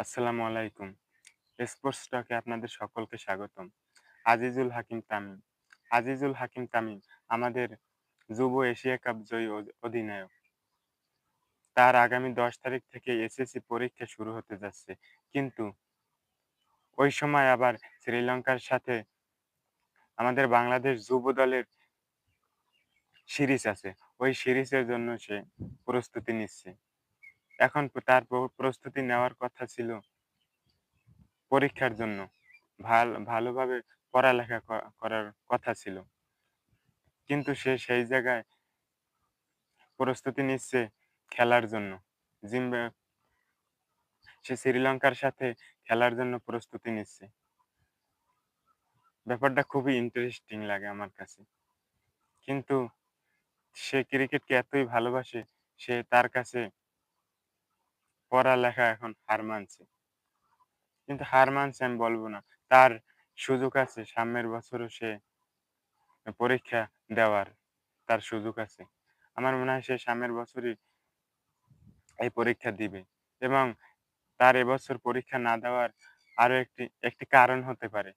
আসসালামু আলাইকুম। স্পোর্টস টকে আপনাদের সকলকে স্বাগতম। আজিজুল হাকিম তামিম। আজিজুল হাকিম তামিম আমাদের যুব এশিয়া কাপ জয়ী অধ অধিনায়ক। তার আগামী ১০ তারিখ থেকে এসএসসি পরীক্ষা শুরু হতে যাচ্ছে। কিন্তু ওই সময় আবার শ্রীলঙ্কার সাথে আমাদের বাংলাদেশ যুব দলের সিরিজ আছে। ওই সিরিজের জন্য সে প্রস্তুতি নিচ্ছে। এখন তার প্রস্তুতি নেওয়ার কথা ছিল পরীক্ষার জন্য। ভালো ভালোভাবে পড়ালেখা করার কথা ছিল। কিন্তু সে সেই জায়গায় প্রস্তুতি নিচ্ছে খেলার জন্য। জিম্বা সে শ্রীলঙ্কার সাথে খেলার জন্য প্রস্তুতি নিচ্ছে। ব্যাপারটা খুবই ইন্টারেস্টিং লাগে আমার কাছে। কিন্তু সে ক্রিকেটকে এতই ভালোবাসে, সে তার কাছে পড়ালেখা এখন হার মানছে। কিন্তু হার মানছে আমি বলব না। তার সুযোগ আছে, সামনের বছরও সে পরীক্ষা দেওয়ার তার সুযোগ আছে। আমার মনে হয় সে সামনের বছরই এই পরীক্ষা দিবে এবং তার এবছর পরীক্ষা না দেওয়ার আরও একটি একটি কারণ হতে পারে।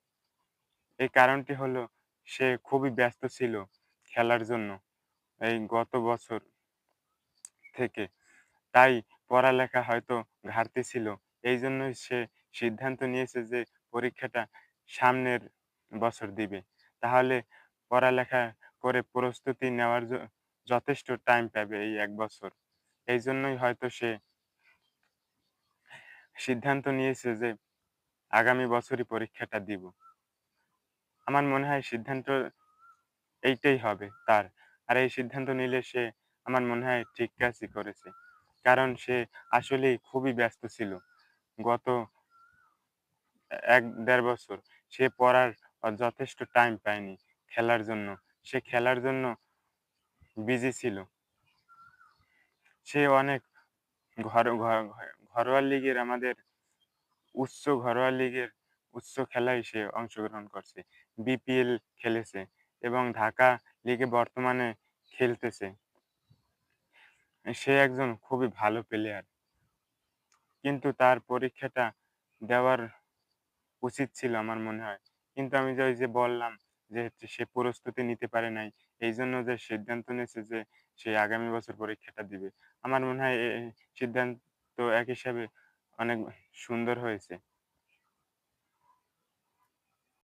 এই কারণটি হলো সে খুবই ব্যস্ত ছিল খেলার জন্য এই গত বছর থেকে। তাই পড়ালেখা হয়তো ঘাটতি ছিল। এইজন্যই সে সিদ্ধান্ত নিয়েছে যে পরীক্ষাটা সামনের বছর দিবে। তাহলে পড়ালেখা করে প্রস্তুতি নেওয়ার যথেষ্ট টাইম পাবে এই ১ বছর। এইজন্যই হয়তো সে সিদ্ধান্ত নিয়েছে যে আগামী বছরই পরীক্ষাটা দিব। আমার মনে হয় সিদ্ধান্ত এইটাই হবে তার। আর এই সিদ্ধান্ত নিলে সে আমার মনে হয় ঠিক কাজই করেছে। কারণ সে আসলেই খুবই ব্যস্ত ছিল। গত এক ১-১.৫ বছর সে পড়ার যথেষ্ট টাইম পায়নি খেলার জন্য। সে খেলার জন্য বিজি ছিল। সে অনেক ঘর ঘরোয়া লিগের আমাদের উচ্চ ঘরোয়া লিগের উচ্চ খেলায় সে অংশগ্রহণ করছে। বিপিএল খেলেছে এবং ঢাকা লিগে বর্তমানে খেলতেছে। সে একজন খুবই ভালো প্লেয়ার। কিন্তু তার পরীক্ষাটা দেওয়ার উচিত ছিল আমার মনে হয়। কিন্তু আমি যে ওই যে বললাম যে হচ্ছে সে প্রস্তুতি নিতে পারে নাই। এই জন্য যে সিদ্ধান্ত নিয়েছে যে সে আগামী বছর পরীক্ষাটা দিবে। আমার মনে হয় সিদ্ধান্ত এক হিসাবে অনেক সুন্দর হয়েছে।